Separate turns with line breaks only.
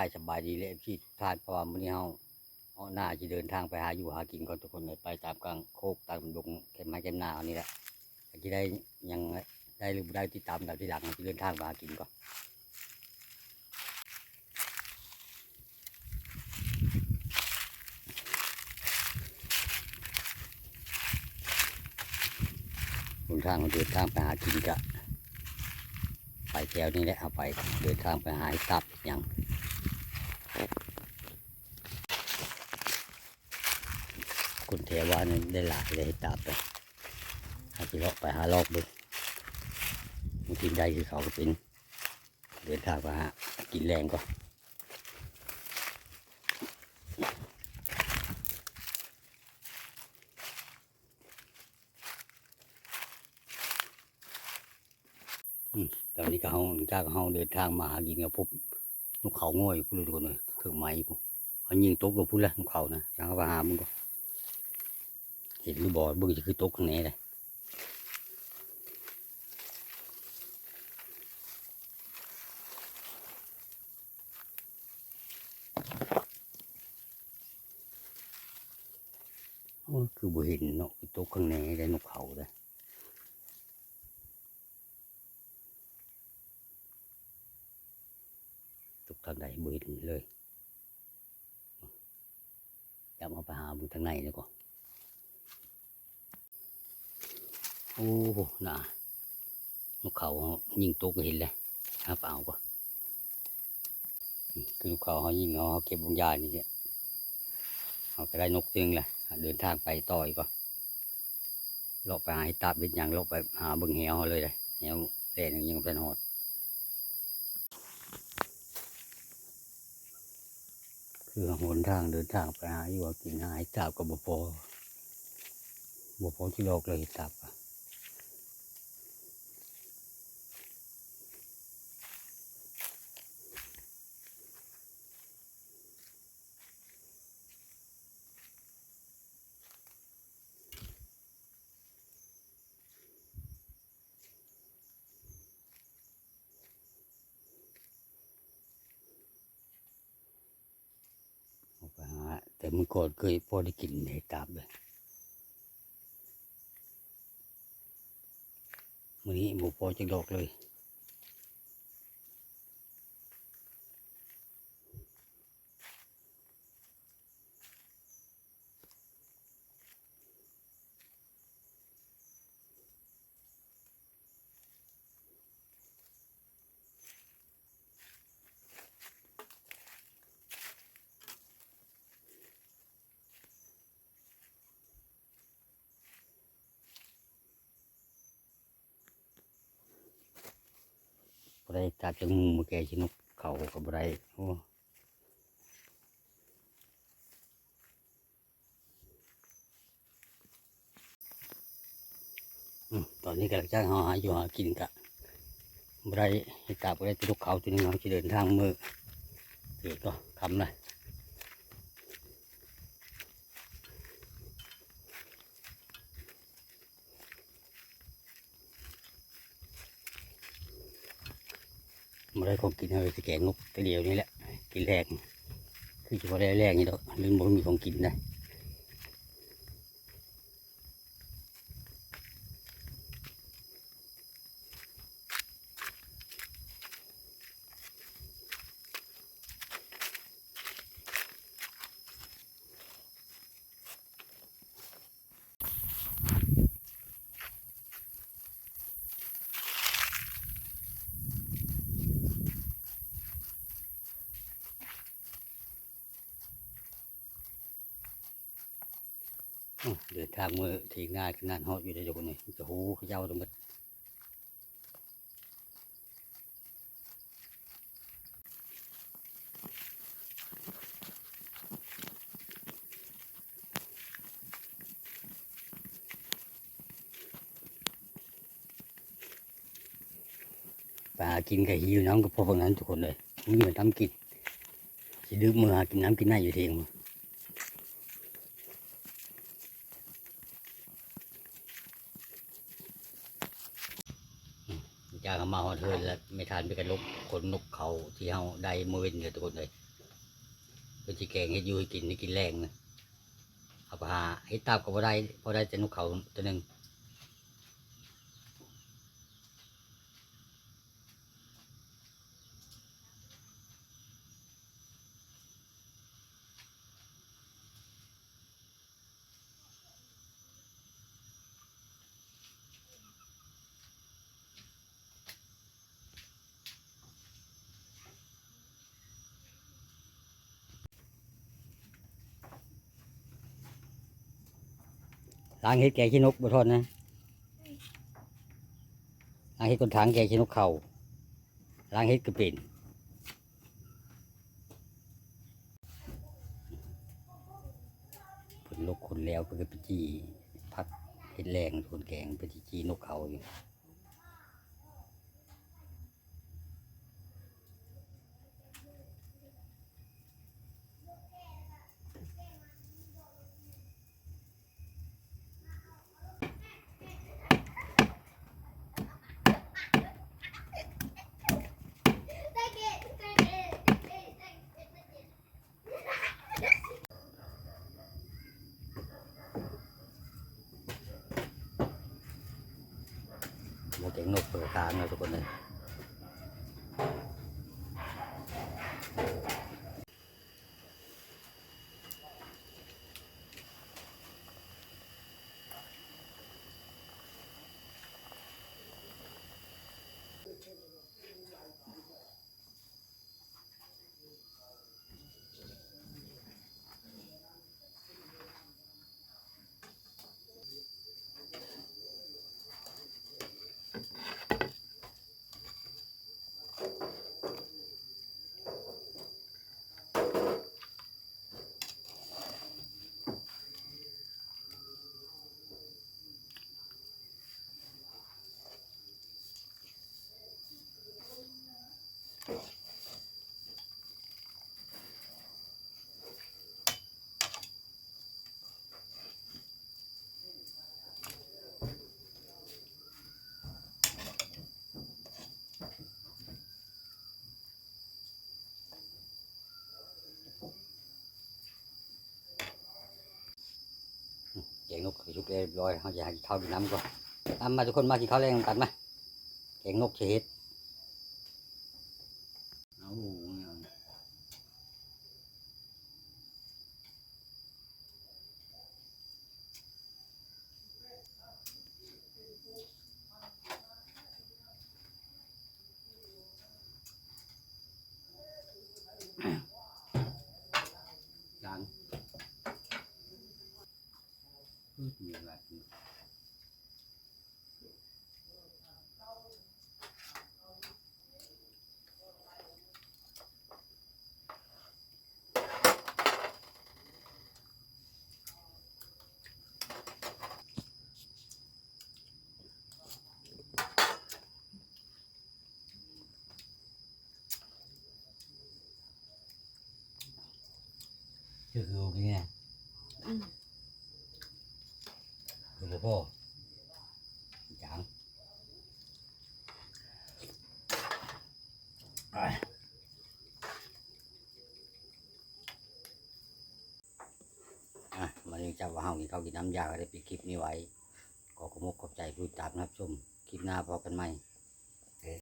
ายสบายดีเลยพี่ทุกท่านเพราะว่ามื้อนี้เฮาเอาหน้าจะเดินทางไปหาอยู่หากินก่อนทุกคนเลยไปตามกลางโคกตามดงเก็บไม้เก็บนาอานี่แหละจะได้ยังได้หรือบ่ได้ติดตามตามที่หลังจะเดินทางไปหากินก่อนหนทางเดินทางไปหากินกะไปแถวนี้แหละเอาไปเดินทางไปหาให้ตับอย่าง คนแถวว่านี่ได้หลายเลยให้ตับไปอาจจะเลาะไปหาลอกดูบางทีได้คือเขาก็เป็น เดินทางไปหากินแรงก็ตอนนี้ก็เฮาจากเฮาเดินทางมาหากินกับพบนกเขาง่อยพูดเลยทุกคนเลยถึงไม้พูเขายิงตกกับพูดละนกเขานะยังเอาไปหามึงก็ ห็นหรือบ่เบิ่งจะคือตกข้างในเลยคือบ่เห็นเนาะตกข้างในได้นกเขาเลยตกทางใดบ่เห็นเลยจะมาไปหาบุทางในนี่ก่อน โอ้น่ะนกเขายิงตกก็เห็นเลยหาเปล่าก็คือนกเขาเขายิงเขาเขาเก็บบงยานี่เนี่ยเขาก็ได้นกตึงแหละเดินทางไปต่ออีกก่อนเลาะไปหาตาบเป็นอย่างลาะไปหาบิ่งเหวเลยเลยเหวแล่นยังเป็นหอดคือหนทางเดินทางไปหาอยู่กินหาให้จับกับบพอบพอที่โลกเลยจับอะ แต่เมื่อก่อนเคยพอได้กินเห็ดตับเลยมื่อนี้บพอจะดอกเลย บ่ได้จับจากหมูมาแก่ชินกเขากับไรโอ้ตอนนี้กำลังจ้างหาอยู่หากินกะบ่ได้ให้จับบ่ได้ทุกเขาตัวนี้เขาจะเดินทางมือเดี๋ยวก็คำเลย มาได้ของกินเลยจะแกงลบแต่เดียวนี่แหละกินแรงคือเฉพาะแรกๆนี่ดอกลืมบ่มีของกินได้ เดินทางมือทีง่ายขนาดฮอดอยู่ในโดนนี่จะหูเขย่าตรงหมดไปหากินกับหิวน้ำกับพวกนั้นทุกคนเลยมีมันทำกินสิดื้อมือหากินน้ำกินได้อยู่ทีเอ จากมาฮอดเทินแล้วไม่ทานไปกันลบคนนกเขาที่เฮาได้เมื่อเว้นเลยทุกคนเลยเป็นที่แกงให้ยู่ให้กินให้กินแรงนะเอาไปหาให้ตาบก็บ่ได้พอได้แต่นกเขาตัวหนึ่ง ล้างเฮ็ดแก่ขี้นกบ่ทอดนะล้างเฮ็ดคนถางแก่ขี้นกเขาล้างเฮ็ดกระป็นผลลกคนแล้วเพิ่นก็ไปจีพักเห็ดแรงคนแกงไปจีนกเขาอยู่ หมูแกงนกเปิดตาเนาะทุกคนเลย แกงนกชุกเรียบร้อยเขาจะให้กินข้าวกินน้ำก่อนตามมาทุกคนมากินข้าวแรงกันไหมาแกงนกเชเฮ็ดเอาเอายัง อืมมีอะไรกินคือคือเป็นไง
อืม
คือบ่ พ่อจังไปมาเรียนจับว่าเฮากินข้าวกินน้ำยาก็ได้ปิดคลิปนี้ไว้ ขอขอบคุณขอบใจผู้ตามนะครับชม คลิปหน้าพอกันไหม